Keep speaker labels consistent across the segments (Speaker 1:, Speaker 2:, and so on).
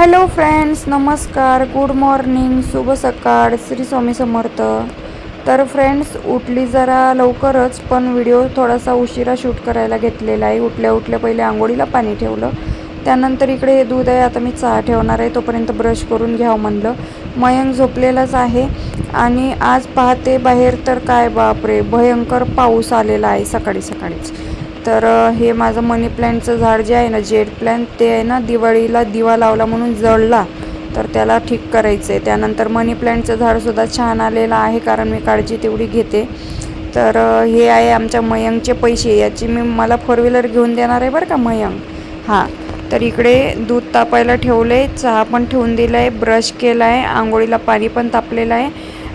Speaker 1: Hello friends नमस्कार. Good morning शुभ सकाळ श्री स्वामी समर्थ. तर फ्रेंड्स उठली जरा लवकरच पण व्हिडिओ थोडासा उशिरा शूट करायला घेतलेला आहे. उठल्या उठल्या पहिले आंघोळीला पाणी ठेवलं. त्यानंतर इकडे हे दूध आहे आता मी चहा ठेवणार आहे. तोपर्यंत ब्रश करून घ्यावं म्हणलं. मयंक झोपलेलाच आहे. आणि आज पाहते बाहेर तर काय बापरे भयंकर पाऊस आलेला आहे सकाळी सकाळीच. तर हे माझं मनी प्लॅन्टचं झाड जे आहे ना जेड प्लॅन्ट ते आहे ना दिवाळीला दिवा लावला म्हणून जळला. तर त्याला ठीक करायचं आहे त्यानंतर मनी प्लॅन्टचं झाडसुद्धा छान आलेलं आहे कारण मी काळजी तेवढी घेते. तर हे आहे आमच्या मयंकचे पैसे. याची मी मला फोर व्हीलर घेऊन देणार आहे बरं का मयंक? हां. तर इकडे दूध तापायला ठेवलं आहे चहा पण ठेवून दिला आहे ब्रश केला आहे आंघोळीला पाणी पण तापलेलं आहे.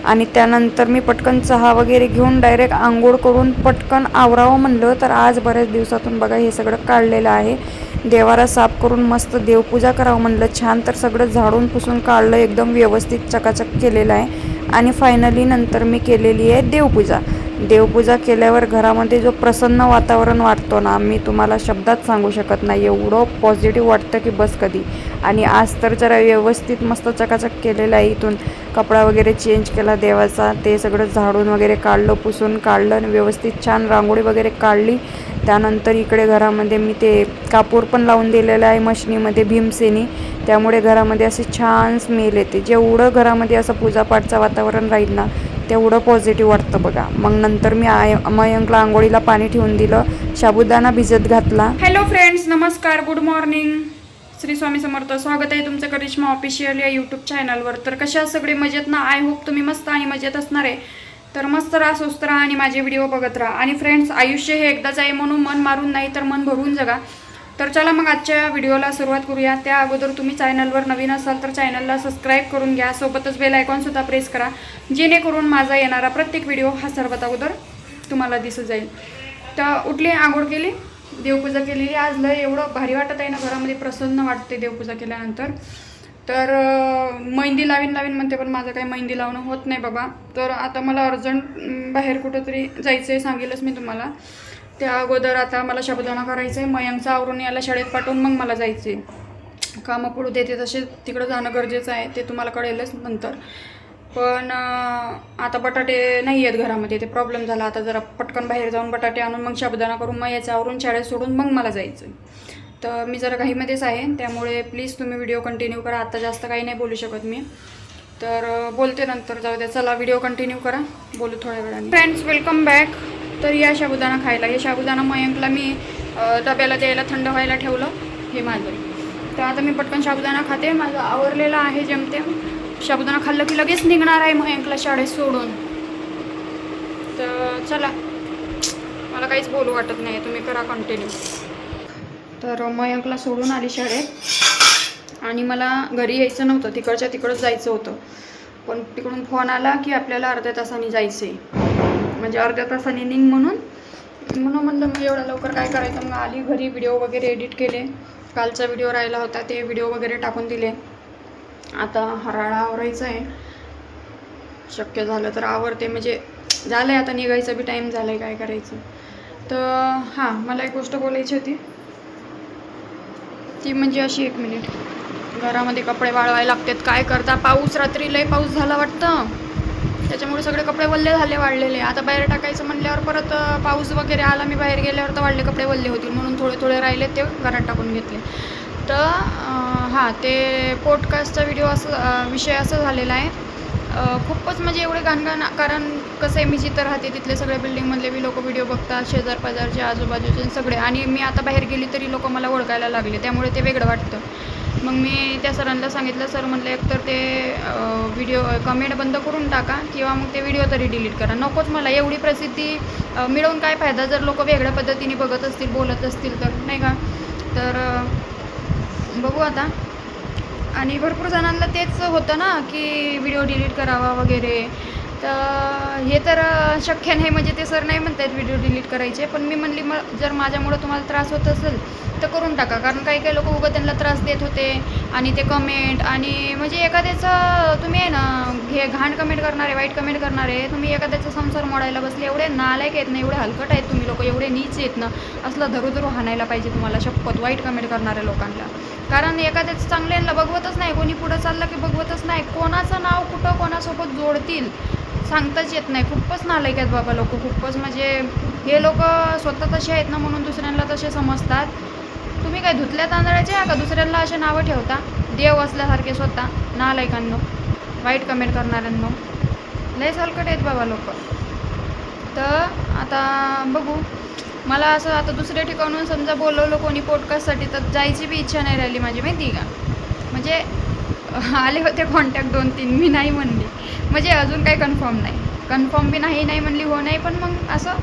Speaker 1: आणि त्यानंतर मी पटकन चहा वगैरे घेऊन डायरेक्ट आंघोळ करून पटकन आवरावं म्हणलं तर आज बऱ्याच दिवसातून बघा हे सगळं काढलेलं आहे. देवाला साफ करून मस्त देवपूजा करावं म्हणलं छान तर सगळं झाडून पुसून काढलं एकदम व्यवस्थित चकाचक केलेलं आहे. आणि फायनली नंतर मी केलेली आहे देवपूजा. देवपूजा केल्यावर घरामध्ये जो प्रसन्न वातावरण वाटतो ना मी तुम्हाला शब्दात सांगू शकत नाही. एवढं पॉझिटिव्ह वाटतं की बस कधी. आणि आज तर जरा व्यवस्थित मस्त चकाचक केलेलं आहे इथून. कपडा वगैरे चेंज केला देवाचा. ते सगळं झाडून वगैरे काढलं पुसून काढलं आणि व्यवस्थित छान रांगोळी वगैरे काढली. त्यानंतर इकडे घरामध्ये मी ते कापूर पण लावून दिलेलं आहे मशनीमध्ये भीमसेनी. त्यामुळे घरामध्ये असे छान स्मेल येते. जेवढं घरामध्ये असं पूजापाठचं वातावरण राहील ना तेवढं पॉझिटिव्ह वाटतं बघा. मग नंतर मी आय मयंकला आंघोळीला पाणी ठेवून दिलं. साबुदाणा भिजत घातला. हॅलो फ्रेंड्स नमस्कार गुड मॉर्निंग श्री स्वामी समर्थ स्वागत आहे तुमचं करिश्मा ऑफिशियल या यूट्यूब चॅनलवर तर कशा सगळे? मजेत ना? आय होप तुम्ही मस्त आणि मजेत असणार आहे. तर मस्त राहा स्वस्त राहा आणि माझे व्हिडिओ बघत राहा. आणि फ्रेंड्स आयुष्य हे एकदाच आहे म्हणून मन मारून नाही तर मन भरून जगा. तर चला मग आजच्या व्हिडिओला सुरुवात करूया. त्या अगोदर तुम्ही चॅनलवर नवीन असाल तर चॅनलला सबस्क्राईब करून घ्या. सोबतच बेल आयकॉनसुद्धा प्रेस करा. जेणेकरून माझा येणारा प्रत्येक व्हिडिओ हा सर्वात अगोदर तुम्हाला दिसत जाईल. तर उठली आंघोळ केली देवपूजा केलेली. आज लय एवढं भारी वाटत आहे ना घरामध्ये प्रसन्न वाटते देवपूजा केल्यानंतर. तर मेहंदी लावीन लावीन म्हणते पण माझं काही मेहंदी लावणं होत नाही बाबा. तर आता मला अर्जंट बाहेर कुठंतरी जायचं आहे सांगेलच मी तुम्हाला. त्या अगोदर आता मला साबुदाणा करायचं आहे मयंकचं आवरून याला शाळेत पाठवून मग मला जायचं आहे कामं पडू देते तसे तिकडं जाणं गरजेचं आहे ते तुम्हाला कळेलच नंतर. पण आता बटाटे नाही आहेत घरामध्ये ते प्रॉब्लेम झाला. आता जरा पटकन बाहेर जाऊन बटाटे आणून मग साबुदाणा करून मग याचं आवरून शाळेत सोडून मग मला जायचं आहे तर मी जरा घाईमध्येच आहे त्यामुळे प्लीज तुम्ही व्हिडिओ कंटिन्यू करा. आता जास्त काही नाही बोलू शकत मी. तर बोलते नंतर. जाऊ द्या चला व्हिडिओ कंटिन्यू करा. बोलू थोड्या वेळाने. फ्रेंड्स वेलकम बॅक तर या साबुदाणा खायला. हे साबुदाणा मयंकला मी डब्याला द्यायला थंड व्हायला ठेवलं हे माझं. तर आता मी पटकन साबुदाणा खाते. माझं आवरलेलं आहे जमते साबुदाणा खाल्लं की लगेच निघणार आहे मयंकला शाळेत सोडून. तर चला. मला काहीच बोलू वाटत नाही तुम्ही करा कंटिन्यू तर मयंकला सोडून आली शाळेत. आणि मला घरी यायचं नव्हतं. तिकडच्या तिकडंच जायचं होतं. पण तिकडून फोन आला की आपल्याला अर्ध्या तासाने जायचं आहे म्हणजे अर्ध्या तासाने निघ म्हणून. म्हणून म्हणलं मग एवढ्या लवकर काय करायचं? मग आली घरी व्हिडिओ वगैरे एडिट केले. कालचा व्हिडिओ राहिला होता ते व्हिडिओ वगैरे टाकून दिले. आता हराळा आवरायचं आहे. शक्य झालं तर आवरते. म्हणजे झालं आहे आता निघायचा बी टाईम झाला आहे काय करायचं. तर हां मला एक गोष्ट बोलायची होती. ती म्हणजे अशी एक मिनिट घरामध्ये कपडे वाळवायला लागतात. काय करता? पाऊस रात्री लय पाऊस झाला वाटतं. त्याच्यामुळे सगळे कपडे वल्ले झाले वाढलेले आता बाहेर टाकायचं म्हणल्यावर परत पाऊस वगैरे आला मी बाहेर गेल्यावर तर वाढले कपडे वल्ले होतील. म्हणून थोडे थोडे राहिले ते घरात टाकून घेतले. तर हां ते पॉडकास्टचा व्हिडिओ असं विषय असं झालेला आहे. खूपच म्हणजे एवढे घाणघाण कारण कसं आहे मी जिथं राहते तिथले सगळे बिल्डिंगमधले बी लोक व्हिडिओ बघतात शेजार पाजारचे आजूबाजूचे सगळे. आणि मी आता बाहेर गेली तरी लोक मला ओळखायला लागले. त्यामुळे ते वेगळं वाटतं. मग मी त्या सरांना सांगितलं सर म्हणलं एकतर ते व्हिडिओ कमेंट बंद करून टाका किंवा मग ते व्हिडिओ तरी डिलीट करा. नकोच मला एवढी प्रसिद्धी मिळवून काय फायदा? जर लोक वेगळ्या पद्धतीने बघत असतील बोलत असतील तर नाही का? तर बघू आता. आणि भरपूर जणांना तेच होतं ना की व्हिडिओ डिलीट करावा वगैरे. तर हे तर शक्य नाही म्हणजे ते सर नाही म्हणतायत व्हिडिओ डिलीट करायचे पण मी म्हणली मग जर माझ्यामुळं तुम्हाला त्रास होत असेल तर करून टाका. कारण काही काही लोक उगं त्यांना त्रास देत होते
Speaker 2: आणि ते कमेंट आणि म्हणजे एखाद्याचं तुम्ही आहे ना हे घाण कमेंट करणारे वाईट कमेंट करणारे तुम्ही एखाद्याचा संसार मोडायला बसले एवढे नालायक आहेत ना एवढे हलकट आहेत तुम्ही लोक एवढे नीच आहेत ना असलं धरू धरू हाणायला पाहिजे तुम्हाला शपथ वाईट कमेंट करणाऱ्या लोकांना. कारण एखाद्याचं चांगल्यांना बघवतच नाही कोणी पुढं चाललं की बघवतच नाही कोणाचं नाव कुठं कोणासोबत जोडतील सांगताच येत नाही. खूपच नालायक आहेत बाबा लोक खूपच म्हणजे हे लोक स्वतः तसे आहेत ना म्हणून दुसऱ्यांना तसे समजतात. तुम्ही काय धुतल्या तांदळाचे आहे का? दुसऱ्यांना असे नावं ठेवता? देव असल्यासारखे स्वतः नालायकांनो वाईट कमेंट करणाऱ्यांनो. लय हलकट आहेत बाबा लोक. तर आता बघू. मला असं आता दुसऱ्या ठिकाणून समजा बोलवलं कोणी पॉडकास्टसाठी तर जायची बी इच्छा नाही राहिली माझी माहिती आहे का? म्हणजे आले होते कॉन्टॅक्ट दोन तीन मी नाही म्हणली. म्हणजे अजून काही कन्फर्म नाही. कन्फर्म बी नाही नाही म्हणली हो नाही पण मग असं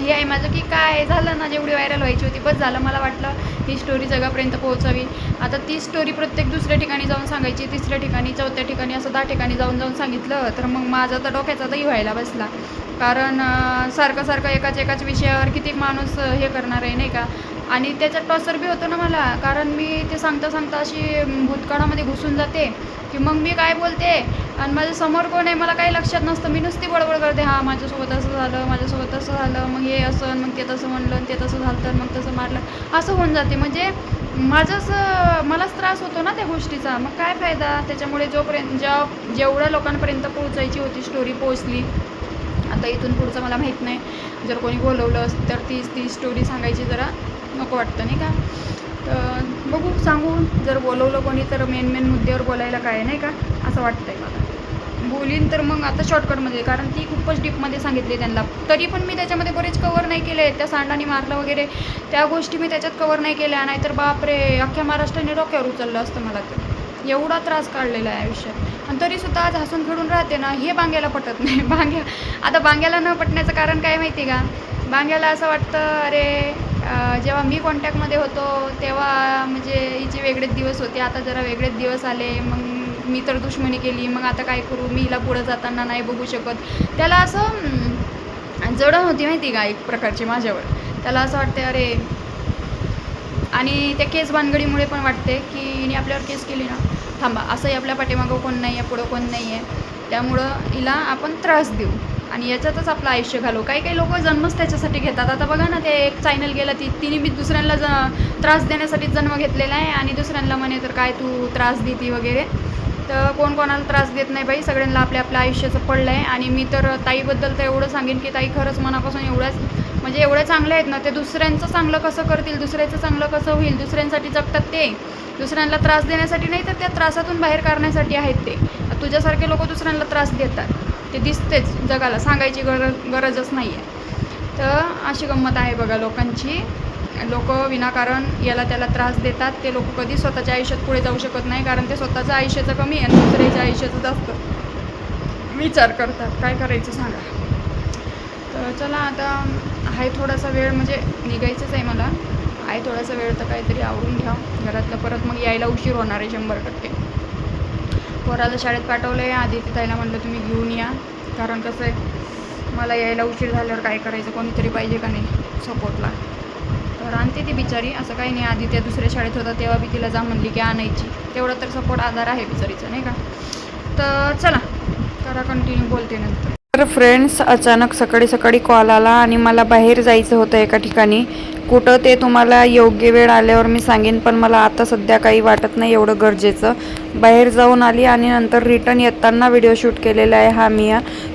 Speaker 2: हे आहे माझं की काय झालं ना जेवढी व्हायरल व्हायची होती बस झालं. मला वाटलं ही स्टोरी जगापर्यंत पोहोचावी. आता ती स्टोरी प्रत्येक दुसऱ्या ठिकाणी जाऊन सांगायची तिसऱ्या ठिकाणी चौथ्या ठिकाणी असं दहा ठिकाणी जाऊन जाऊन सांगितलं तर मग माझा तर डोक्याचा दही व्हायला बसला. कारण सारखं सारखं एकाच एकाच विषयावर किती माणूस हे करणार आहे नाही का? आणि त्याच्यात टॉसर बी होतो ना मला कारण मी ते सांगता सांगता अशी भूतकाळामध्ये घुसून जाते की मग मी काय बोलते? आणि माझ्यासमोर कोण आहे मला काही लक्षात नसतं. मी नुसती बडबड करते हां माझ्यासोबत असं झालं माझ्यासोबत तसं झालं मग हे असं मग ते तसं म्हणलं ते तसं झालं तर मग तसं मारलं. असं होऊन जाते. म्हणजे माझंच मलाच त्रास होतो ना त्या गोष्टीचा. मग काय फायदा? त्याच्यामुळे जोपर्यंत ज्या जेवढ्या लोकांपर्यंत पोहोचायची होती स्टोरी पोहोचली आता इथून पुढचं मला माहीत नाही. जर कोणी बोलवलं तर तीच ती स्टोरी सांगायची जरा नको वाटतं नाही का? तर बघू सांगू. जर बोलवलं कोणी तर मेन मेन मुद्द्यावर बोलायला काय नाही का? असं वाटतंय मला. बोलीन तर मग आता शॉर्टकटमध्ये कारण ती खूपच डीपमध्ये सांगितली त्यांना. तरी पण मी त्याच्यामध्ये बरेच कवर नाही केले. त्या सांडाने मारलं वगैरे त्या गोष्टी मी त्याच्यात कवर नाही केल्या. नाहीतर बापरे अख्ख्या महाराष्ट्राने डोक्यावर उचललं असतं मला तर. एवढा त्रास काढलेला आहे आयुष्यात. आणि तरीसुद्धा आज हसून खेळून राहते ना हे बांग्याला पटत नाही. बांग्या आता बांग्याला न पटण्याचं कारण काय माहिती का? बांग्याला असं वाटतं अरे जेव्हा मी कॉन्टॅक्टमध्ये होतो तेव्हा म्हणजे हिचे वेगळेच दिवस होते. आता जरा वेगळेच दिवस आले. मग मी तर दुश्मनी केली मग आता काय करू? मी हिला पुढं जाताना नाही बघू शकत. त्याला असं जडं जडण होती माहिती का एक प्रकारची माझ्यावर. त्याला असं वाटते अरे आणि त्या केस भानगडीमुळे पण वाटते की हिने आपल्यावर केस केली ना. थांबा असंही आपल्या पाठीमागं कोण नाही आहे पुढं कोण नाही आहे त्यामुळं हिला आपण त्रास देऊ. आणि याच्यातच आपलं आयुष्य घालू काही काही लोक जन्मच त्याच्यासाठी घेतात. आता बघा ना ते एक चॅनल गेलं ती तिने बी दुसऱ्यांना ज त्रास देण्यासाठी जन्म घेतलेला आहे आणि दुसऱ्यांना म्हणे तर काय तू त्रास देती वगैरे? तर कोण कोणाला त्रास देत नाही बाई सगळ्यांना आपल्या आपल्या आयुष्याचं पडलं आहे आणि मी तर ताईबद्दल तर एवढं सांगेन की ताई खरंच मनापासून एवढ्याच म्हणजे एवढ्या चांगल्या आहेत ना ते दुसऱ्यांचं चांगलं कसं करतील दुसऱ्याचं चांगलं कसं होईल दुसऱ्यांसाठी जगतात ते. दुसऱ्यांना त्रास देण्यासाठी नाही तर त्या त्रासातून बाहेर काढण्यासाठी आहेत ते. तुझ्यासारखे लोक दुसऱ्यांना त्रास देतात. ते दिसतेच जगाला सांगायची गरज गरजच नाही आहे तर अशी गंमत आहे बघा लोकांची. लोक विनाकारण याला त्याला त्रास देतात. ते लोक कधी स्वतःच्या आयुष्यात पुढे जाऊ शकत नाही कारण ते स्वतःचं आयुष्याचं कमी आहे आणि दुसऱ्याच्या आयुष्याचं जास्त विचार करतात. काय करायचं सांगा. तर चला आता आहे थोडासा वेळ म्हणजे निघायचंच आहे मला. आहे थोडासा वेळ तर काहीतरी आवरून घ्या. घरातलं परत मग यायला उशीर होणार आहे शंभर टक्के. पोराला शाळेत पाठवलं आहे आधी तिथायला म्हणलं तुम्ही घेऊन या. कारण कसं आहे मला यायला उशीर झाल्यावर काय करायचं? कोणीतरी पाहिजे का नाही? सपोर्टला म्हणते ती बिचारी. असं काही नाही. आधी त्या दुसऱ्या शाळेत होता तेव्हा बी तिला जा म्हणली की आणायची. तेवढा तर सपोर्ट आधार आहे बिचारीचा नाही का? तर चला करा कंटिन्यू बोलते नंतर.
Speaker 1: तर फ्रेंड्स अचानक सकाळी सकाळी कॉल आला आणि मला बाहेर जायचं होतं एका ठिकाणी. कुठं ते तुम्हाला योग्य वेळ आल्यावर मी सांगेन पण मला आता सध्या काही वाटत नाही एवढं गरजेचं. बाहेर जाऊन आली आणि नंतर रिटर्न येताना व्हिडिओ शूट केलेला आहे हा मी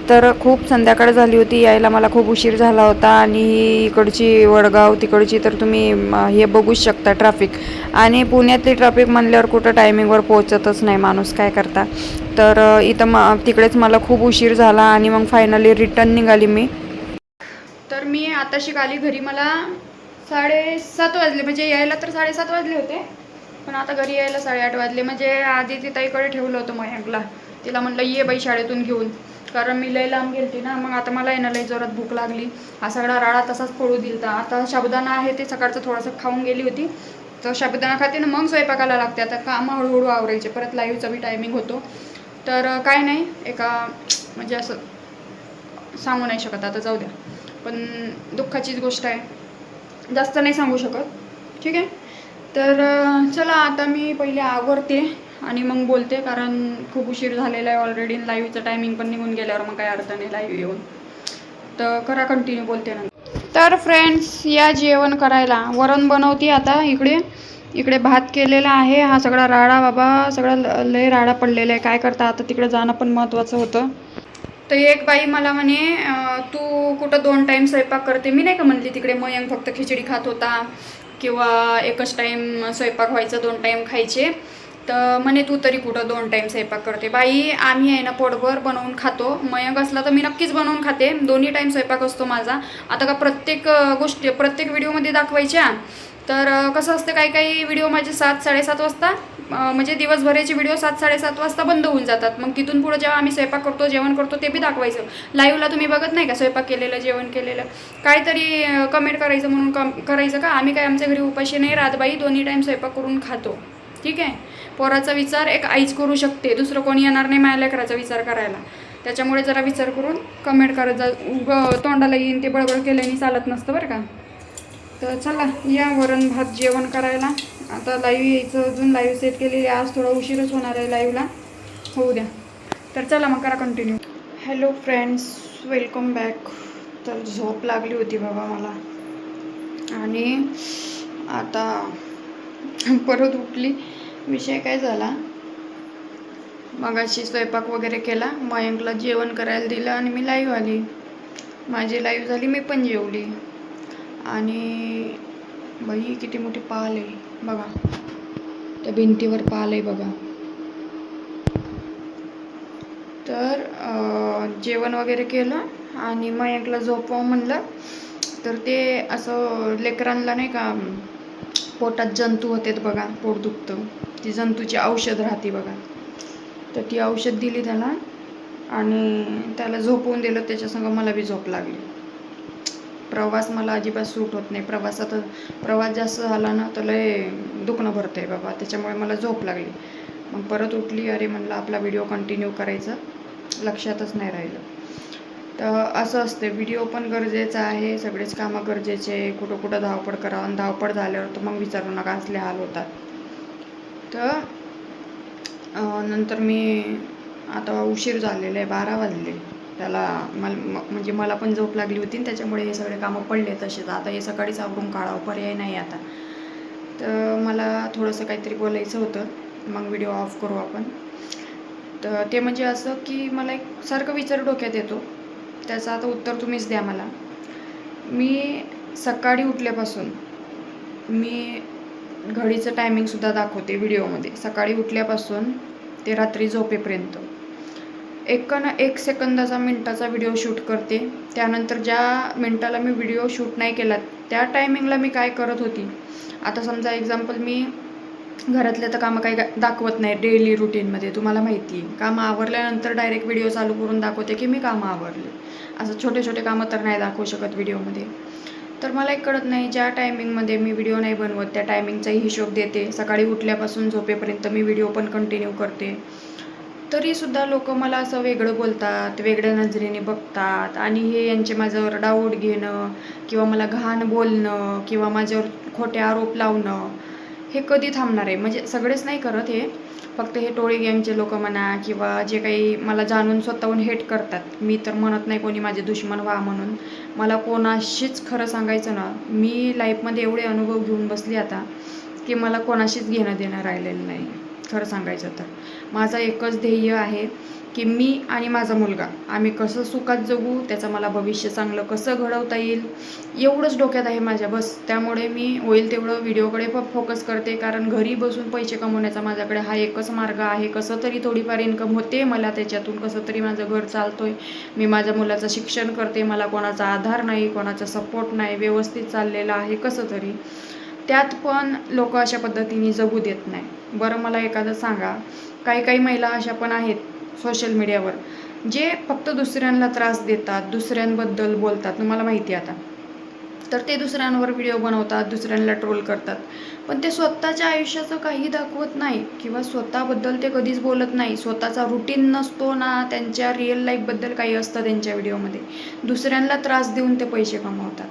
Speaker 1: तर खूप संध्याकाळ झाली होती यायला मला खूप उशीर झाला होता आणि ही इकडची वडगाव तिकडची तर तुम्ही हे बघूच शकता ट्रॅफिक आणि पुण्यातली ट्रॅफिक म्हणल्यावर कुठं टायमिंगवर पोहोचतच नाही माणूस काय करता? तर इथं म तिकडेच मला खूप उशीर झाला आणि मग फायनली रिटर्न निघाली मी.
Speaker 2: तर मी आताशी काली घरी मला साडेसात वाजले. म्हणजे यायला तर साडेसात वाजले होते. पण आता घरी यायला साडेआठ वाजले. म्हणजे आधी ती ताईकडे ठेवलं होतं मयंकला. तिला म्हणलं ये बाई शाळेतून घेऊन. कारण मी लय लांब गेलते ना. मग आता मला येणं लई लय जोरात भूक लागली. हा सगळा राळा तसाच पडू दिलता. आता शब्दाना आहे ते सकाळचं थोडंसं खाऊन गेली होती. तर साबुदाणा खाते ना मग स्वयंपाकाला लागते. आता कामं हळूहळू आवरायचे. परत लाईव्हचा बी टायमिंग होतो. तर काय नाही. एका म्हणजे असं सांगू नाही शकत. आता जाऊ द्या. पण दुःखाचीच गोष्ट आहे. जास्त नाही सांगू शकत. ठीक आहे? तर चला आता मी पहिले आवरते आणि मग बोलते कारण खूप उशीर झालेला आहे ऑलरेडी लाईव्हचं टायमिंग पण निघून गेल्यावर मग काही अर्थ नाही लाईव्ह येऊन. तर करा कंटिन्यू बोलते नंतर. तर फ्रेंड्स या जेवण करायला. वरण बनवते आता इकडे. इकडे भात केलेला आहे. हा सगळा राडा बाबा सगळा ल- लय राडा पडलेला आहे. काय करता आता तिकडे जाणं पण महत्त्वाचं होतं. तर एक बाई मला म्हणे तू कुठं दोन टाईम स्वयंपाक करते? मी नाही का म्हणली तिकडे मयंक फक्त खिचडी खात होता किंवा एकच टाईम स्वयंपाक व्हायचा दोन टाईम खायचे. तर म्हणे तू तरी कुठं दोन टाईम स्वयंपाक करते? बाई आम्ही आहे ना पोटभर बनवून खातो. मयंक असला तर मी नक्कीच बनवून खाते. दोन्ही टाईम स्वयंपाक असतो माझा. आता का प्रत्येक गोष्टी प्रत्येक व्हिडिओमध्ये दाखवायच्या. तर कसं असतं काही काही व्हिडिओ माझे सात साडेसात वाजता म्हणजे दिवसभराचे व्हिडिओ सात साडेसात वाजता बंद होऊन जातात. मग तिथून पुढे जेव्हा आम्ही स्वयंपाक करतो जेवण करतो ते बी दाखवायचं. लाईव्हला तुम्ही बघत नाही का स्वयंपाक केलेलं जेवण केलेलं? काहीतरी कमेंट करायचं म्हणून कम करायचं का? आम्ही काय आमच्या घरी उपाशी नाही रातबाई दोन्ही टाईम स्वयंपाक करून खातो. ठीक आहे? पोराचा विचार एक आईच करू शकते. दुसरं कोणी येणार नाही माझ्या लेकराचा विचार करायला. त्याच्यामुळे जरा विचार करून कमेंट करत जा तोंडाला येईन ते बडबड केल्याने चालत नसतं बरं का? तर चला या वरण भात जेवण करायला. आता लाईव्ह यायचं अजून लाईव्ह सेट केलेली आज थोडा उशीरच होणार आहे लाईव्हला होऊ द्या. तर चला मग करा continue hello friends welcome back तर झोप लागली होती बाबा मला. आणि आता परत उठली. विषय काय झाला? मगाशी स्वयंपाक वगैरे केला. मयंकला जेवण करायला दिलं आणि मी लाईव्ह आली. माझी लाईव्ह झाली मी पण जेवली. आणि बाई किती मोठी पाल आहे बघा. त्या भिंतीवर पाल आहे बघा. तर जेवण वगैरे केलं आणि मग एकला झोपवा म्हणलं. तर ते असं लेकरांना नाही का पोटात जंतू होतेत बघा पोट दुखतं. ती जंतूची औषध राहते बघा. तर ती औषध दिली त्याला आणि त्याला झोपवून दिलं त्याच्यासंग मला बी झोप लागली. प्रवास मला अजिबात सूट होत नाही. प्रवासात प्रवास जास्त झाला ना तर लय दुखणं भरतं आहे बाबा. त्याच्यामुळे मला झोप लागली. मग परत उठली. अरे म्हणलं आपला व्हिडिओ कंटिन्यू करायचं. लक्षातच नाही राहिलं. तर असं असते व्हिडिओ पण गरजेचा आहे. सगळेच कामं गरजेचे आहे. कुठं कुठं धावपळ करावं आणि धावपळ झाल्यावर तर मग विचारू नका. असले हाल होतात. तर नंतर मी आता उशीर झालेला आहे. बारा वाजले. त्याला मल म- म्हणजे मला पण झोप लागली होती त्याच्यामुळे हे सगळे कामं पडले तसेच. आता हे सकाळीच आवरून काढावं पर्याय नाही आता. तर मला थोडंसं काहीतरी बोलायचं होतं. मग व्हिडिओ ऑफ करू आपण. तर ते म्हणजे असं की मला एक सारखं विचार डोक्यात येतो. त्याचं आता उत्तर तुम्हीच द्या मला. मी सकाळी उठल्यापासून मी घडीचं टायमिंगसुद्धा दाखवते व्हिडिओमध्ये सकाळी उठल्यापासून ते रात्री झोपेपर्यंत. एक ना एक सेकंदाचा मिनटाचा व्हिडिओ शूट करते. त्यानंतर ज्या मिनटाला मी व्हिडिओ शूट नाही केला त्या टायमिंगला मी काय करत होती? आता समजा एक्झाम्पल मी घरातले तर कामं काही दाखवत नाही डेली रुटीनमध्ये तुम्हाला माहिती आहे. कामं आवरल्यानंतर डायरेक्ट व्हिडिओ चालू करून दाखवते की मी कामं आवरले. असं छोटे छोटे कामं तर नाही दाखवू शकत व्हिडिओमध्ये तर मला एक कळत नाही ज्या टायमिंगमध्ये मी व्हिडिओ नाही बनवत त्या टायमिंगचाही हिशोब देते. सकाळी उठल्यापासून झोपेपर्यंत मी व्हिडिओ पण कंटिन्यू करते. तरीसुद्धा लोक मला असं वेगळं बोलतात वेगळ्या नजरेने बघतात. आणि हे यांचे माझ्यावर डाऊट घेणं किंवा मला घाण बोलणं किंवा माझ्यावर खोटे आरोप लावणं हे कधी थांबणार आहे? म्हणजे सगळेच नाही करत हे. फक्त हे टोळी गँगचे लोक म्हणा किंवा जे काही मला जाणून स्वतःहून हेट करतात. मी तर म्हणत नाही कोणी माझे दुश्मन व्हा म्हणून. मला कोणाशीच खरं सांगायचं ना मी लाईफमध्ये एवढे अनुभव घेऊन बसली आता की मला कोणाशीच घेणं देणं राहिलेलं नाही. खरं सांगायचं तर. माझं एकच ध्येय आहे की मी आणि माझा मुलगा आम्ही कसं सुखात जगू त्याचं मला भविष्य चांगलं कसं घडवता येईल एवढंच डोक्यात आहे माझ्या. बस त्यामुळे मी होईल तेवढं व्हिडिओकडे पण फोकस करते कारण घरी बसून पैसे कमवण्याचा माझ्याकडे हा एकच मार्ग आहे. कसं तरी थोडीफार इन्कम होते मला त्याच्यातून कसं तरी माझं घर चालतोय. मी माझ्या मुलाचं शिक्षण करते मला कोणाचा आधार नाही कोणाचा सपोर्ट नाही व्यवस्थित चाललेला आहे कसं तरी. त्यात पण लोक अशा पद्धतीने जगू देत नाही. बरं मला एखादं सांगा. काही काही महिला अशा पण आहेत सोशल मीडियावर जे फक्त दुसऱ्यांना त्रास देतात दुसऱ्यांबद्दल बोलतात तुम्हाला माहिती आहे आता. तर ते दुसऱ्यांवर व्हिडिओ बनवतात दुसऱ्यांना ट्रोल करतात. पण ते स्वतःच्या आयुष्याचं काही दाखवत नाही किंवा स्वतःबद्दल ते कधीच बोलत नाही. स्वतःचा रुटीन नसतो ना त्यांच्या रिअल लाईफबद्दल काही असतं त्यांच्या व्हिडिओमध्ये दुसऱ्यांना त्रास देऊन ते पैसे कमवतात.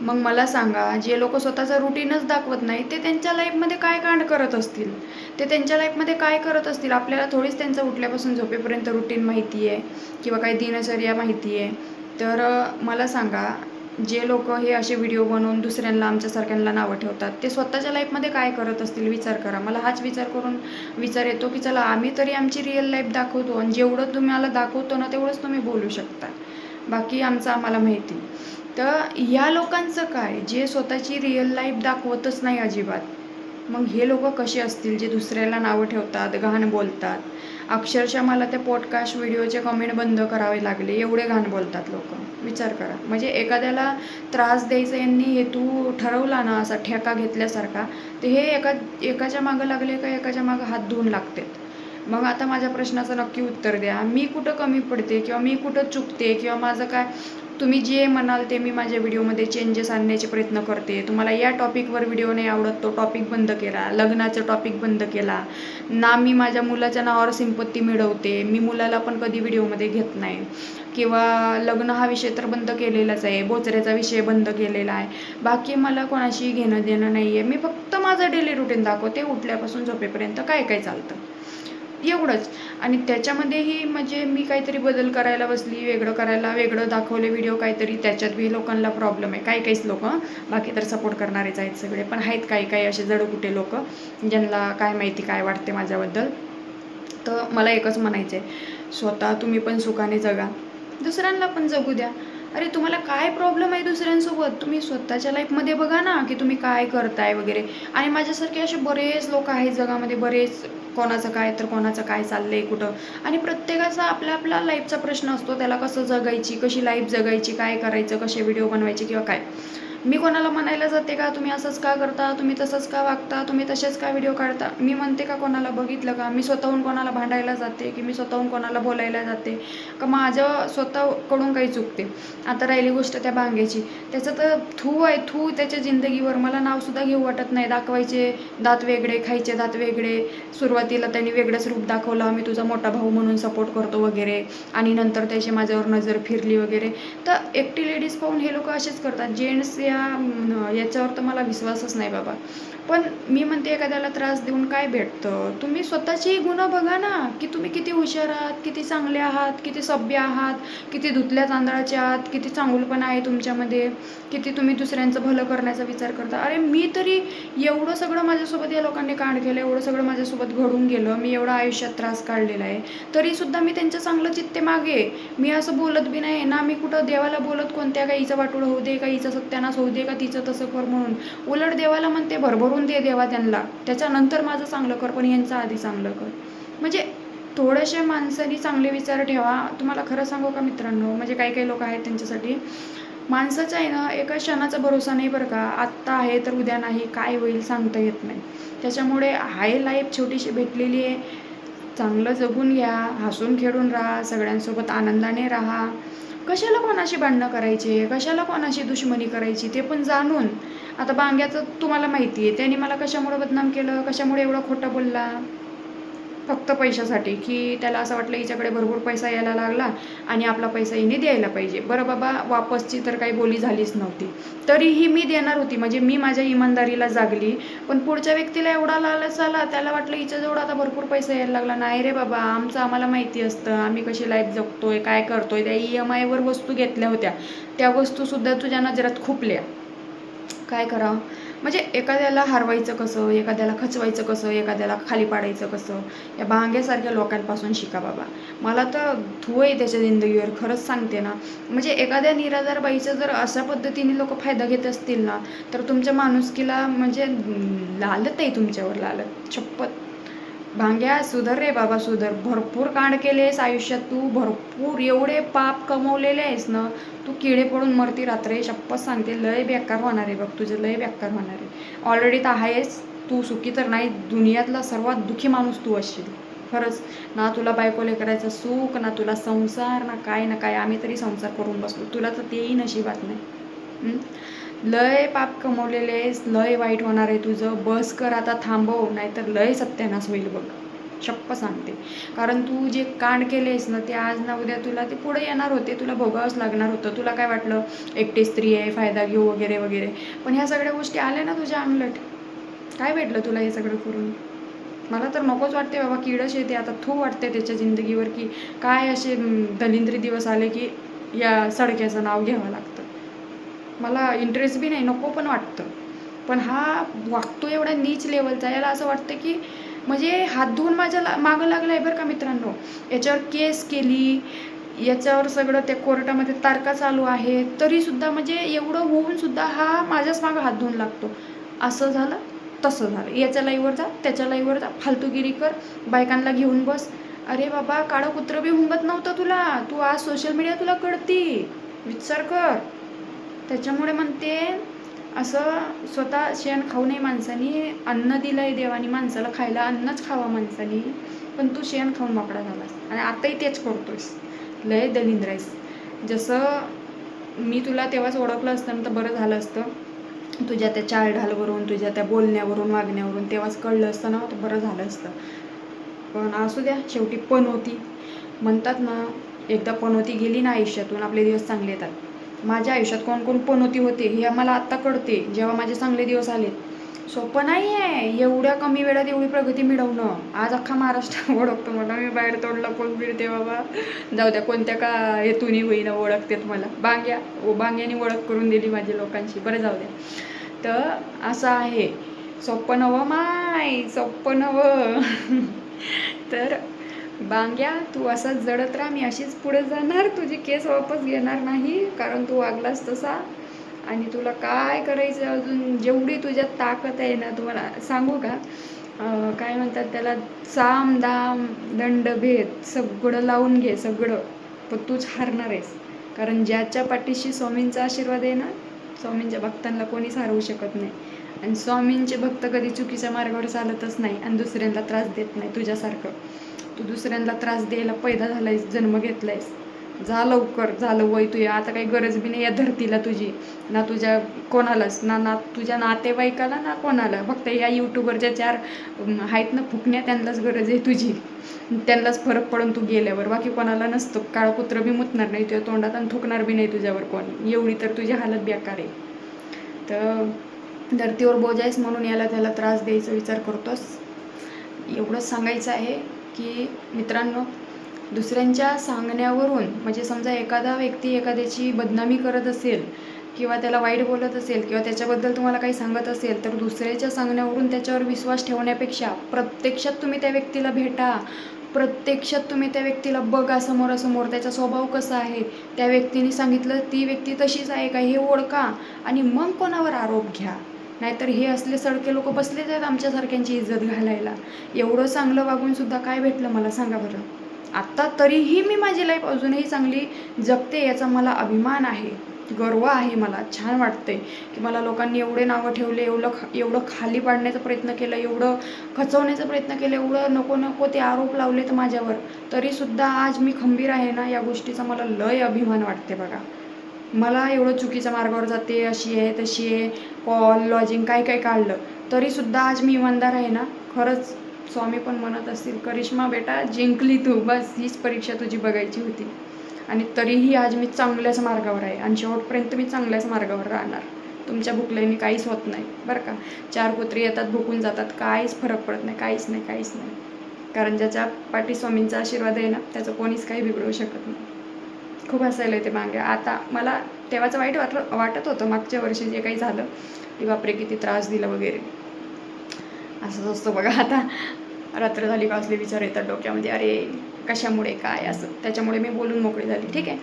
Speaker 2: मग मला सांगा जे लोक स्वतःचं रुटीनच दाखवत नाही ते त्यांच्या लाईफमध्ये काय कांड करत असतील? ते त्यांच्या लाईफमध्ये काय करत असतील? आपल्याला थोडीच त्यांचं उठल्यापासून झोपेपर्यंत रुटीन माहिती आहे किंवा काही दिनचर्या माहिती आहे. तर मला सांगा जे लोक हे असे व्हिडिओ बनवून दुसऱ्यांना आमच्यासारख्यांना नावं ठेवतात ते स्वतःच्या लाईफमध्ये काय करत असतील? विचार करा. मला हाच विचार करून विचार येतो की चला आम्ही तरी आमची रिअल लाईफ दाखवतो आणि जेवढं तुम्हाला दाखवतो ना तेवढंच तुम्ही बोलू शकता. बाकी आमचं आम्हाला माहिती. तर ह्या लोकांचं काय? जे स्वतःची रिअल लाईफ दाखवतच नाही अजिबात. मग हे लोक कसे असतील? जे दुसऱ्याला नावं ठेवतात घाण बोलतात. अक्षरशः मला त्या पॉडकास्ट व्हिडिओचे कमेंट बंद करावे लागले. एवढे घाण बोलतात लोक. विचार करा. म्हणजे एखाद्याला त्रास द्यायचा यांनी हेतू ठरवला ना असा ठेका घेतल्यासारखा तर हे एका एकाच्या मागं लागले का एकाच्या मागं हात धुवून लागतात? मग आता माझ्या प्रश्नाचं नक्की उत्तर द्या. मी कुठं कमी पडते किंवा मी कुठं चुकते किंवा माझं काय तुम्ही जे म्हणाल ते मी माझ्या व्हिडिओमध्ये चेंजेस आणण्याचे प्रयत्न करते. तुम्हाला या टॉपिकवर व्हिडिओ नाही आवडत तो टॉपिक बंद केला. लग्नाचा टॉपिक बंद केला. ना मी माझ्या मुलाच्या नावावर संपत्ती मिळवते. मी मुलाला पण कधी व्हिडिओमध्ये घेत नाही. किंवा लग्न हा विषय तर बंद केलेलाच आहे. बोचऱ्याचा विषय बंद केलेला आहे. बाकी मला कोणाशी घेणं देणं नाही आहे मी फक्त माझं डेली रुटीन दाखवते. उठल्यापासून झोपेपर्यंत काय काय चालतं? एवढंच. आणि त्याच्यामध्येही म्हणजे मी काहीतरी बदल करायला बसली वेगळं करायला वेगळं दाखवले व्हिडिओ काहीतरी त्याच्यात बी लोकांना प्रॉब्लेम आहे. काही काहीच लोक बाकी तर सपोर्ट करणारेच आहेत सगळे. पण आहेत काही काही असे जडकुटे लोक ज्यांना काय माहिती काय वाटते माझ्याबद्दल. तर मला एकच म्हणायचं आहे स्वतः तुम्ही पण सुखाने जगा. दुसऱ्यांना पण जगू द्या. अरे तुम्हाला काय प्रॉब्लेम आहे दुसऱ्यांसोबत? तुम्ही स्वतःच्या लाईफमध्ये बघा ना की तुम्ही काय करताय वगैरे. आणि माझ्यासारखे असे बरेच लोक आहेत जगामध्ये बरेच कोणाचं काय तर कोणाचं काय चाललंय कुठं. आणि प्रत्येकाचा आपल्या आपला लाईफचा प्रश्न असतो त्याला कसं जगायची कशी लाईफ जगायची काय करायचं कसे व्हिडिओ बनवायचे किंवा काय. मी कोणाला म्हणायला जाते का? तुम्ही असंच का करता? तुम्ही तसंच का वागता? तुम्ही तसेच का व्हिडिओ काढता? मी म्हणते का कोणाला बघितलं का? मी स्वतःहून कोणाला भांडायला जाते की मी स्वतःहून कोणाला बोलायला जाते? का माझं स्वतःकडून काही चुकते? आता राहिली गोष्ट त्या भांग्याची. त्याचं तर थू आहे थू त्याच्या जिंदगीवर. मला नावसुद्धा घेऊ वाटत नाही. दाखवायचे दात वेगळे खायचे दात वेगळे. सुरुवातीला त्यांनी वेगळंच रूप दाखवलं. मी तुझा मोठा भाऊ म्हणून सपोर्ट करतो वगैरे. आणि नंतर त्याची माझ्यावर नजर फिरली वगैरे. तर एकटी लेडीज पाहून हे लोक असेच करतात. जेंट्स या याच्यावर तर मला विश्वासच नाही बाबा. पण मी म्हणते एखाद्याला त्रास देऊन काय भेटतं? तुम्ही स्वतःचेही गुन्हा बघा ना की तुम्ही किती हुशार आहात किती चांगले आहात किती सभ्य आहात किती धुतल्या तांदळाचे आहात किती चांगुलपणा आहे तुमच्यामध्ये किती तुम्ही दुसऱ्यांचं भलं करण्याचा विचार करता. अरे मी तरी एवढं सगळं माझ्यासोबत या लोकांनी कांड केलं एवढं सगळं माझ्यासोबत घडून गेलं मी एवढा आयुष्यात त्रास काढलेला आहे. तरीसुद्धा मी त्यांचं चांगलं चित्ते मागे. मी असं बोलत बी नाही ना मी कुठं देवाला बोलत कोणत्या का हिचं वाटोळं होऊ दे काही हिचं सत्यानाश होऊ दे का तिचं तसं कर म्हणून. उलट देवाला म्हणते भरभरून दे देवा त्यांना. त्याच्यानंतर माझं चांगलं कर पण यांचं आधी चांगलं कर. म्हणजे थोडेसे माणसांनी चांगले विचार ठेवा. तुम्हाला खरं सांगू का मित्रांनो? म्हणजे काही काही लोक आहेत त्यांच्यासाठी. माणसाचं आहे ना एका क्षणाचा भरोसा नाही बरं का. आत्ता आहे तर उद्या नाही काय होईल सांगता येत नाही. त्याच्यामुळे हाय लाईफ छोटीशी भेटलेली आहे. चांगलं जगून घ्या हसून खेळून राहा सगळ्यांसोबत आनंदाने राहा. कशाला कोणाशी भांडणं करायचे? कशाला कोणाशी दुश्मनी करायची? ते पण जाणून. आता बांग्याचं तुम्हाला माहिती आहे त्याने मला कशामुळे बदनाम केलं? कशामुळे एवढं खोटं बोलला? फक्त पैशासाठी की त्याला असं वाटलं हिच्याकडे भरपूर पैसा यायला लागला आणि आपला पैसा हिने द्यायला पाहिजे. बरं बाबा वापसची तर काही बोली झालीच नव्हती. तरीही मी देणार होती म्हणजे मी माझ्या इमानदारीला जागली पण पुढच्या व्यक्तीला एवढा लालच आला त्याला वाटलं हिच्याजवळ आता भरपूर पैसा यायला लागला. नाही रे बाबा आमचं आम्हाला माहिती असतं आम्ही कशी लाईफ जगतोय काय करतोय त्या ई एम आयवर वस्तू घेतल्या होत्या. त्या वस्तूसुद्धा तुझ्या नजरात खुपल्या. काय करावं? म्हणजे एखाद्याला हरवायचं कसं एखाद्याला खचवायचं कसं एखाद्याला खाली पाडायचं कसं या भांग्यासारख्या लोकांपासून शिका बाबा. मला तर धू आहे त्याच्या जिंदगीवर खरंच सांगते ना. म्हणजे एखाद्या निराधार बाईचा जर अशा पद्धतीने लोक फायदा घेत असतील ना तर तुमच्या माणुसकीला म्हणजे लालत आहे तुमच्यावर लालत छप्पत. भांग्या सुधर रे बाबा सुधर. भरपूर कांड केलेस आयुष्यात तू. भरपूर एवढे पाप कमवलेले आहेस ना. तू किडे पडून मरती रात्र शपथ सांगते लय बेकार होणार आहे बघ. तुझं लय बेकार होणार आहे. ऑलरेडी तर आहेस. तू सुखी तर नाही. दुनियातला सर्वात दुःखी माणूस तू असशील. खरंच. ना तुला बायकोले करायचं सुख ना तुला संसार ना काय ना काय. आम्ही तरी संसार करून बसलो. तुला तर तेही नशिबात नाही. लय पाप कमवलेले आहेस लय वाईट होणार आहे तुझं. बस कर आता थांबव नाहीतर लय सत्यानाश होईल बघ. शप्प सांगते. कारण तू जे कांड केलेस ना ते आज ना उद्या तुला ते पुढे येणार होते. तुला भोगावंच लागणार होतं. तुला काय वाटलं? एकटी स्त्री आहे फायदा घेऊ वगैरे वगैरे. पण ह्या सगळ्या गोष्टी आल्या ना तुझ्या अंगलट? काय भेटलं तुला हे सगळं करून? मला तर नकोच वाटते बाबा किडच येते. आता थू वाटते त्याच्या जिंदगीवर की काय असे दलिंद्री दिवस आले की या सडक्याचं नाव घ्यावं लागतं. मला इंटरेस्ट बी नाही नको पण वाटतं. पण हा वागतो एवढा नीच लेवलचा याला असं वाटतं की म्हणजे हात धुवून माझ्या ला मागं लागलं आहे बरं का मित्रांनो. याच्यावर केस केली याच्यावर सगळं त्या कोर्टामध्ये तारका चालू आहे तरीसुद्धा म्हणजे एवढं होऊन सुद्धा हा माझ्याच मागं हात धुवून लागतो. असं झालं तसं झालं. याच्या लाईवर जा त्याच्या लाईवर जा. फालतूगिरी कर बायकांना घेऊन बस. अरे बाबा काळं कुत्रं बी हुंगत नव्हतं तुला. तू आज सोशल मीडिया तुला कळती. विचार कर. त्याच्यामुळे म्हणते असं स्वतः शेण खाऊ नये माणसानी अन्न दिलं आहे देवानी माणसाला खायला अन्नच खावा माणसानी पण तू शेण खाऊन मोकळा झालास. आणि आताही तेच करतोयस. लय दलिंद्र आहेस. जसं मी तुला तेव्हाच ओळखलं असतं ना तर बरं झालं असतं. तुझ्या त्या चालढालवरून तुझ्या त्या बोलण्यावरून वागण्यावरून तेव्हाच कळलं असतं ना तर बरं झालं असतं. पण असू द्या शेवटी पण होती. म्हणतात ना एकदा पनोती गेली ना आयुष्यातून आपले दिवस चांगले येतात. माझ्या आयुष्यात कोण कोण पनोती होते हे मला आत्ता कळते जेव्हा माझे चांगले दिवस आले. सोपं नाही आहे एवढ्या कमी वेळात एवढी प्रगती मिळवणं. आज अख्खा महाराष्ट्र ओळखतो मला मी बाहेर तोडला कोण मिळते बाबा. जाऊ द्या कोणत्या का हेतूनही होईना ओळखतेत मला. बांग्या ओ बांग्यानी ओळख करून दिली माझ्या लोकांची. बरं जाऊ द्या. तर असं आहे. सोपं नवं माय सोपं नवं. तर बांग्या तू असंच जडत राहा मी अशीच पुढे जाणार. तुझी केस वापस घेणार नाही कारण तू वागलास तसा. आणि तुला काय करायचं अजून? जेवढी तुझ्यात ताकद आहे ना तुम्हाला सांगू का? काय म्हणतात त्याला? साम दाम दंड भेद सगळं लावून घे सगळं. पण तूच हारणार आहेस. कारण ज्याच्या पाठीशी स्वामींचा आशीर्वाद आहे ना स्वामींच्या भक्तांना कोणीच हरवू शकत नाही. आणि स्वामींचे भक्त कधी चुकीच्या मार्गावर चालतच नाही आणि दुसऱ्यांना त्रास देत नाही तुझ्यासारखं. तू दुसऱ्यांना त्रास द्यायला पैदा झालायस जन्म घेतलायस. जा लवकर झालं वय तुझ्या आता काही गरज बी नाही या धरतीला तुझी. ना तुझ्या कोणालाच ना ना तुझ्या नातेवाईकाला ना कोणाला. फक्त या यूट्यूबरच्या चार आहेत ना फुकण्या त्यांनाच गरज आहे तुझी. त्यांनाच फरक पडून तू गेल्यावर. बाकी कोणाला नसतं. काळकुत्र बी मुतणार नाही तुझ्या तोंडात आणि थुकणार बी नाही तुझ्यावर कोण. एवढी तर तुझी हालत बेकार आहे. तर धरतीवर बोजायस आहेस म्हणून याला त्याला त्रास द्यायचा विचार करतोस. एवढंच सांगायचं आहे. की मित्रांनो दुसऱ्यांच्या सांगण्यावरून म्हणजे समजा एखादा व्यक्ती एखाद्याची बदनामी करत असेल किंवा त्याला वाईट बोलत असेल किंवा त्याच्याबद्दल तुम्हाला काही सांगत असेल तर दुसऱ्याच्या सांगण्यावरून त्याच्यावर विश्वास ठेवण्यापेक्षा प्रत्यक्षात तुम्ही त्या व्यक्तीला भेटा प्रत्यक्षात तुम्ही त्या व्यक्तीला बघा समोरासमोर त्याचा स्वभाव कसा आहे त्या व्यक्तीने सांगितलं ती व्यक्ती तशीच आहे का हे ओळखा आणि मग कोणावर आरोप घ्या. नाहीतर हे असले सडके लोक बसलेच आहेत आमच्यासारख्यांची इज्जत घालायला. एवढं चांगलं वागूनसुद्धा काय भेटलं मला सांगा बरं. आत्ता तरीही मी माझी लाईफ अजूनही चांगली जगते याचा मला अभिमान आहे. गर्व आहे मला. छान वाटते की मला लोकांनी एवढे नावं ठेवले एवढं ख एवढं खाली पाडण्याचा प्रयत्न केला एवढं खचवण्याचा प्रयत्न केला एवढं नको नको ते आरोप लावलेत माझ्यावर. तरीसुद्धा आज मी खंबीर आहे ना या गोष्टीचा मला लय अभिमान वाटते बघा. मला एवढं चुकीच्या मार्गावर जाते अशी आहे तशी आहे कॉल लॉजिंग काय काय काढलं. तरीसुद्धा आज मी इमानदार आहे ना? खरंच स्वामी पण म्हणत असतील करिश्मा बेटा जिंकली तू बस हीच परीक्षा तुझी बघायची होती. आणि तरीही आज मी चांगल्याच मार्गावर आहे. आणि शेवटपर्यंत मी चांगल्याच मार्गावर राहणार. तुमच्या भुकल्याने काहीच होत नाही बरं का? चार कुत्री येतात भुकून जातात काहीच फरक पडत नाही काहीच नाही काहीच नाही. कारण ज्याच्या पाठी स्वामींचा आशीर्वाद आहे ना त्याचं कोणीच काही बिघडवू शकत नाही. खूप हसायला येते मागे. आता मला तेव्हाचं वाईट वाटलं वाटत होतं मागच्या वर्षी जे काही झालं की बापरे किती त्रास दिला वगैरे. असंच असतं बघा. आता रात्र झाली का असले विचार येतात डोक्यामध्ये. अरे कशामुळे काय? असं. त्याच्यामुळे मी बोलून मोकळी झाली. ठीक आहे.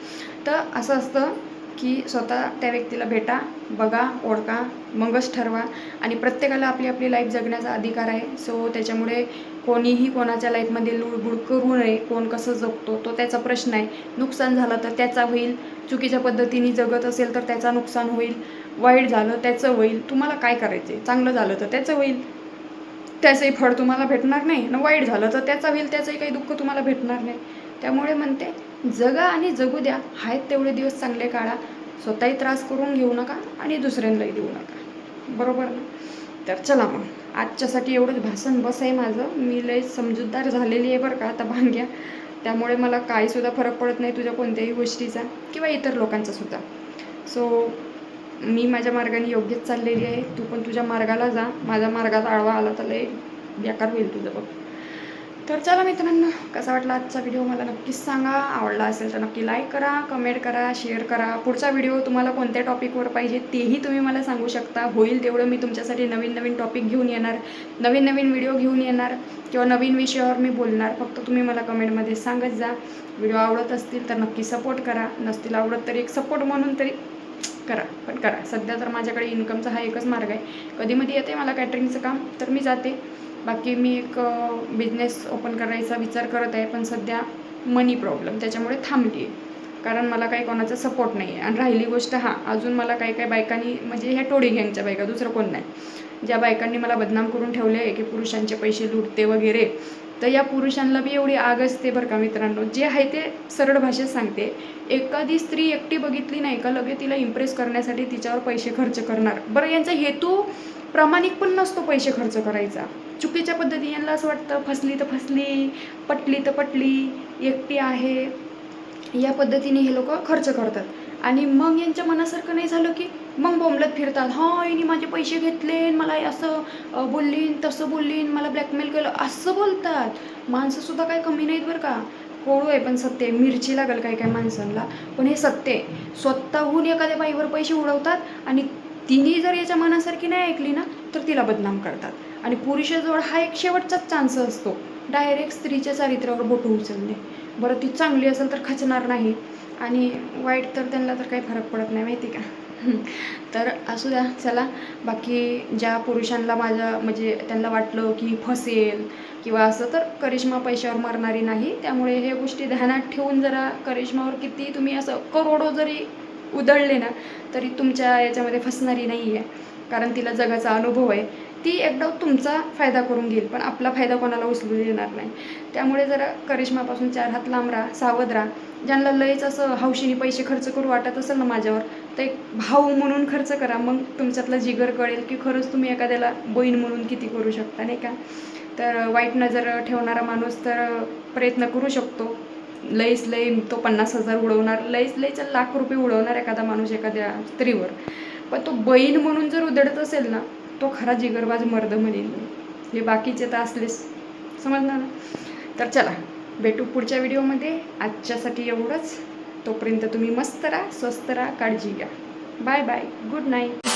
Speaker 2: तर असं असतं की स्वतः त्या व्यक्तीला भेटा बघा ओळखा मगच ठरवा आणि प्रत्येकाला आपली आपली लाईफ जगण्याचा अधिकार आहे. सो त्याच्यामुळे कोणीही कोणाच्या लाईफमध्ये लुडबुड करू नये कोण कसं जगतो तो त्याचा प्रश्न आहे. नुकसान झालं तर त्याचा होईल चुकीच्या पद्धतीने जगत असेल तर त्याचा नुकसान होईल वाईट झालं त्याचं होईल तुम्हाला काय करायचं आहे? चांगलं झालं तर त्याचं होईल. त्याचंही फळ तुम्हाला भेटणार नाही न वाईट झालं तर त्याचा होईल त्याचंही काही दुःख तुम्हाला भेटणार नाही. त्यामुळे म्हणते जगा आणि जगू द्या. आहेत तेवढे दिवस चांगले काढा. स्वतःही त्रास करून घेऊ नका आणि दुसऱ्यांनाही देऊ नका. बरोबर ना? तर चला मग. आजच्यासाठी एवढंच भाषण बस आहे माझं. मी लय समजूतदार झालेली आहे बरं का? आता भांग्या. त्यामुळे मला काहीसुद्धा फरक पडत नाही तुझ्या कोणत्याही गोष्टीचा किंवा इतर लोकांचा सुद्धा. सो मी माझ्या मार्गाने योग्यच चाललेली आहे. तू पण तुझ्या मार्गाला जा. माझ्या मार्गात आळवा आला तर लय बेकार होईल तुझं बघ. तर चला मित्रांनो कसा वाटला आजचा व्हिडिओ मला नक्कीच सांगा. आवडला असेल तर नक्की लाईक करा कमेंट करा शेअर करा. पुढचा व्हिडिओ तुम्हाला कोणत्या टॉपिकवर पाहिजे तेही तुम्ही मला सांगू शकता. होईल तेवढं मी तुमच्यासाठी नवीन नवीन टॉपिक घेऊन येणार नवीन नवीन व्हिडिओ घेऊन येणार किंवा नवीन विषयावर मी बोलणार. फक्त तुम्ही मला कमेंटमध्ये सांगत जा. व्हिडिओ आवडत असतील तर नक्की सपोर्ट करा. नसतील आवडत तरी एक सपोर्ट म्हणून तरी करा. पण करा. सध्या तर माझ्याकडे इन्कमचा हा एकच मार्ग आहे. कधीमध्ये येते मला कॅटरिंगचं काम तर मी जाते. बाकी मी एक बिझनेस ओपन करायचा विचार करत आहे पण सध्या मनी प्रॉब्लेम त्याच्यामुळे थांबली आहे कारण मला काही कोणाचा सपोर्ट नाही आहे आणि राहिली गोष्ट हां अजून मला काही काही बायकांनी म्हणजे ह्या टोळी गँगच्या बायका दुसरं कोण नाही. ज्या बायकांनी मला बदनाम करून ठेवले आहे की पुरुषांचे पैसे लुटते वगैरे तर या पुरुषांना बी एवढी आग असते बरं का मित्रांनो. जे आहे ते सरळ भाषेत सांगते. एखादी स्त्री एकटी बघितली नाही का लगे तिला इम्प्रेस करण्यासाठी तिच्यावर पैसे खर्च करणार. बरं यांचा हेतू प्रामाणिक पण नसतो पैसे खर्च करायचा. चुकीच्या पद्धती यांना असं वाटतं फसली तर फसली पटली तर पटली एकटी आहे. या पद्धतीने हे लोक खर्च करतात. आणि मग यांच्या मनासारखं नाही झालं की मग बोंबलत फिरतात. हां यांनी माझे पैसे घेतले मला हे असं बोललीन तसं बोललीन मला ब्लॅकमेल केलं असं बोलतात. माणसंसुद्धा काही कमी नाहीत बरं का. कोळू आहे पण सत्य आहे. मिरची लागेल काही काही माणसांना. पण हे सत्य आहे. स्वतःहून एखाद्या बाईवर पैसे उडवतात आणि तिने जर याच्या मनासारखी नाही ऐकली ना तर तिला बदनाम करतात. आणि पुरुषाजवळ हा एक शेवटचाच चान्स असतो. डायरेक्ट स्त्रीच्या चारित्र्यावर बोट उचलणे. बरं ती चांगली असेल तर खचणार नाही. आणि वाईट तर त्यांना तर काही फरक पडत नाही माहिती का? तर असू द्या चला. बाकी ज्या पुरुषांना माझ्या म्हणजे त्यांना वाटलं की फसेल किंवा असं तर करिश्मा पैशावर मरणारी नाही. त्यामुळे हे गोष्टी ध्यानात ठेवून जरा करिश्मावर किती तुम्ही असं करोडो जरी उधळले ना तरी तुमच्या याच्यामध्ये फसणारी नाही आहे कारण तिला जगाचा अनुभव आहे. ती एकदा तुमचा फायदा करून घेईल पण आपला फायदा कोणाला उचलू देणार नाही. त्यामुळे जरा करिश्मापासून चार हात लांब राहा सावध राहा. ज्यांना लयच असं हौशीने पैसे खर्च करू वाटत असेल ना माझ्यावर तर एक भाऊ म्हणून खर्च करा. मग तुमच्यातला जिगर कळेल की खरंच तुम्ही एखाद्याला बहीण म्हणून किती करू शकता नाही का? तर वाईट नजर ठेवणारा माणूस तर प्रयत्न करू शकतो. लईच लई तो पन्नास हजार उडवणार लईच लईच लाख रुपये उडवणार एखादा माणूस एखाद्या स्त्रीवर. पण तो बहीण म्हणून जर उधळत असेल ना तो खरा जिगरबाज मर्द म्हणेल. हे बाकीचे तर असलेच. समजणार ना? तर चला भेटू पुढच्या व्हिडिओमध्ये. आजच्यासाठी एवढंच. तोपर्यंत तुम्ही मस्त राहा स्वस्त राहा काळजी घ्या. Bye bye. Good night.